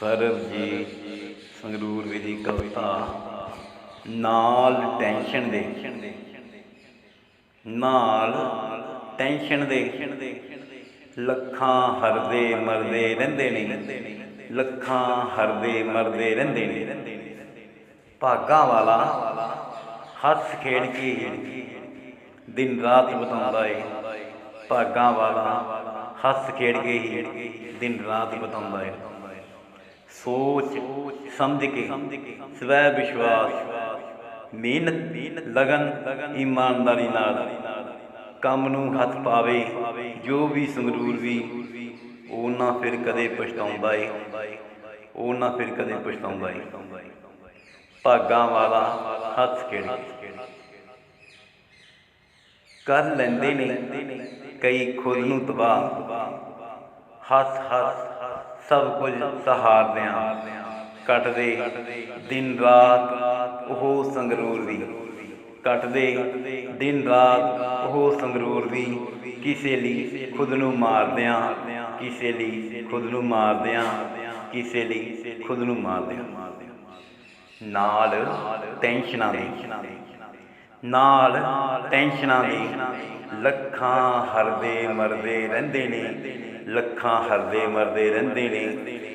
ਸਰਬਜੀਤ ਸੰਗਰੂਰ ਵਿਧੀ ਕਵਿਤਾ। ਨਾਲ ਟੈਨਸ਼ਨ ਦੇ। ਨਾਲ ਟੈਨਸ਼ਨ ਦੇ। ਲੱਖਾਂ ਹਰਦੇ ਮਰਦੇ ਰਹਿੰਦੇ ਨੇ। ਲੱਖਾਂ ਹਰਦੇ ਮਰਦੇ ਰਹਿੰਦੇ ਨੇ। ਭਾਗਾਂ ਵਾਲਾ ਹੱਸ ਖੇਡ ਕੇ ਦਿਨ ਰਾਤ ਬਤਾਉਂਦਾ ਏ। ਭਾਗਾਂ ਵਾਲਾ ਹੱਸ ਖੇਡ ਕੇ ਹੀ ਦਿਨ ਰਾਤ ਬਤਾਉਂਦਾ ਏ। ਸੋਚ, ਸਮਝ ਕੇ, ਸਵੈ ਵਿਸ਼ਵਾਸ, ਮਿਹਨਤ, ਲਗਨ, ਇਮਾਨਦਾਰੀ ਨਾਲ ਕੰਮ ਨੂੰ ਹੱਥ ਪਾਵੇ, ਜੋ ਵੀ ਸੰਗਰੂਰ ਵੀ, ਉਹ ਨਾ ਫਿਰ ਕਦੇ ਪਛਤਾਉਂਦਾ ਏ, ਉਹ ਨਾ ਫਿਰ ਕਦੇ ਪਛਤਾਉਂਦਾ ਏ। ਭਾਗਾਂ ਵਾਲਾ ਹੱਥ ਖੇਡ ਕਰ ਲੈਂਦੇ ਨੇ ਕਈ ਖੁਦ ਨੂੰ ਤਬਾਹ। ਹੱਸ ਹੱਸ ਸਭ ਕੁਝ ਸਹਾਰਦਿਆਂ ਕੱਟਦੇ ਦਿਨ ਰਾਤ ਉਹ ਸੰਗਰੂਰ ਵੀ ਕੱਟਦੇ ਦਿਨ ਰਾਤ ਉਹ ਸੰਗਰੂਰ ਵੀ ਕਿਸੇ ਲਈ ਖੁਦ ਨੂੰ ਮਾਰਦਿਆਂ ਕਿਸੇ ਲਈ ਖੁਦ ਨੂੰ ਮਾਰਦਿਆਂ ਕਿਸੇ ਲਈ ਖੁਦ ਨੂੰ ਮਾਰਦਿਆਂ ਨਾਲ ਟੈਨਸ਼ਨਾਂ ਦੇ। ਨਾਲ ਟੈਨਸ਼ਨਾਂ ਦੇ। ਲੱਖਾਂ ਹਰਦੇ ਮਰਦੇ ਰਹਿੰਦੇ ਨੇ। ਲੱਖਾਂ ਹਰਦੇ ਮਰਦੇ ਰਹਿੰਦੇ ਨੇ।